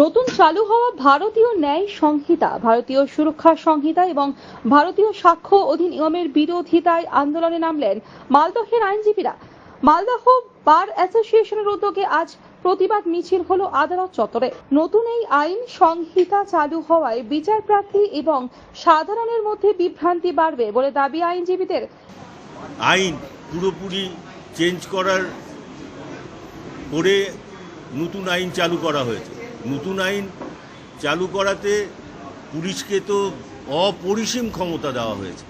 নতুন চালু হওয়া ভারতীয় ন্যায় সংহিতা, ভারতীয় সুরক্ষা সংহিতা এবং ভারতীয় সাক্ষ্য অধিনিয়মের বিরোধিতায় আন্দোলনে নামলেন মালদহের আইনজীবীরা। মালদহ বার অ্যাসোসিয়েশনের উদ্যোগে আজ প্রতিবাদ মিছিল হলো আদালত চত্বরে। নতুন এই আইন সংহিতা চালু হওয়ায় বিচার প্রার্থী এবং সাধারণের মধ্যে বিভ্রান্তি বাড়বে বলে দাবি আইনজীবীদের। আইন পুরোপুরি চেঞ্জ করার করে নতুন আইন চালু করা হয়েছে। নতুন আইন চালু করাতে পুলিশকে তো অপরিসীম ক্ষমতা দেওয়া হয়েছে।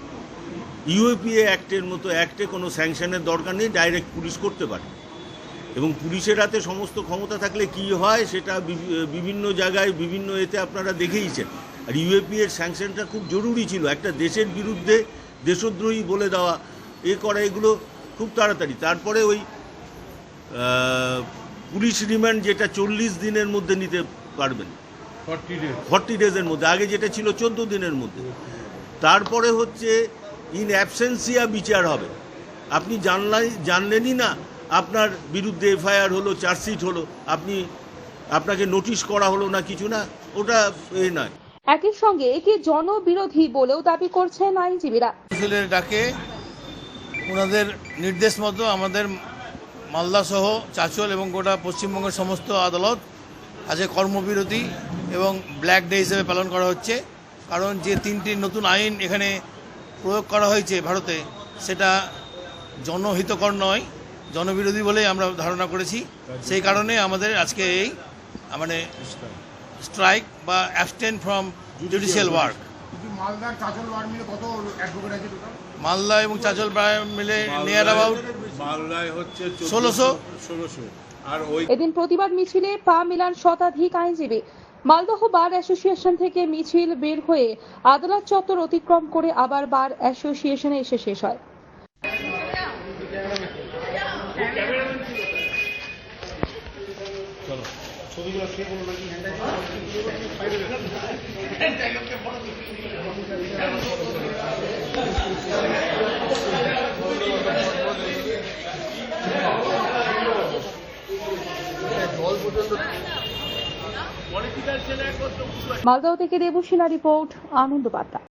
ইউএপিএ অ্যাক্টের মতো অ্যাক্টে কোনো স্যাংশনের দরকার নেই, ডাইরেক্ট পুলিশ করতে পারে। এবং পুলিশের হাতে সমস্ত ক্ষমতা থাকলে কি হয় সেটা বিভিন্ন জায়গায়, বিভিন্ন এতে আপনারা দেখেইছেন। আর ইউএপি এর স্যাংশনটা খুব জরুরি ছিল। একটা দেশের বিরুদ্ধে দেশদ্রোহী বলে দেওয়া, এ করা, এগুলো খুব তাড়াতাড়ি। তারপরে ওই পুলিশ রিমান্ড যেটা চল্লিশ দিনের মধ্যে নিতে পারবেন। ফর্টি ডেজের মধ্যে আগে যেটা ছিল চোদ্দ দিনের মধ্যে। তারপরে হচ্ছে ইন অ্যাবসেন্সিয়া বিচার হবে। আপনি জানলাই জানলেনই না আপনার বিরুদ্ধে এফআইআর হলো চার্জশিট হলো আপনি আপনাকে নোটিশ করা হলো না কিছু না ওটা এ নয়। একই সঙ্গে একে জনবিরোধী বলেও দাবি করছেন আইনজীবীরা। ডাকে ওনাদের নির্দেশ মতো আমাদের মালদা সহ চাচল এবং গোটা পশ্চিমবঙ্গের সমস্ত আদালত আজকে কর্মবিরতি এবং ব্ল্যাক ডে হিসেবে পালন করা হচ্ছে। কারণ যে তিনটি নতুন আইন এখানে প্রয়োগ করা হয়েছে ভারতে, সেটা জনহিতকর নয়, জনবিরোধী বলেই আমরা ধারণা করেছি। সেই কারণে আমাদের আজকে এই মানে স্ট্রাইক বা অ্যাবস্টেন ফ্রম জুডিশিয়াল ওয়ার্ক কিন্তু মালদার চাচল ওয়ার্ড মিলে কত অ্যাডভোকেট আছে টোটাল মালদা এবং চাচল মিলে নিয়ার অ্যাবাউট বাংলায় হচ্ছে ষোলোশো। ষোলোশো। আর ওই এদিন প্রতিবাদ মিছিলে পা মিলান শতাধিক আইনজীবী। মালদহ বার অ্যাসোসিয়েশন থেকে মিছিল বের হয়ে আদালত চত্বর অতিক্রম করে আবার বার অ্যাসোসিয়েশনে এসে শেষ হয়। মালদহ থেকে দেবসিনা রিপোর্ট আনন্দ বার্তা।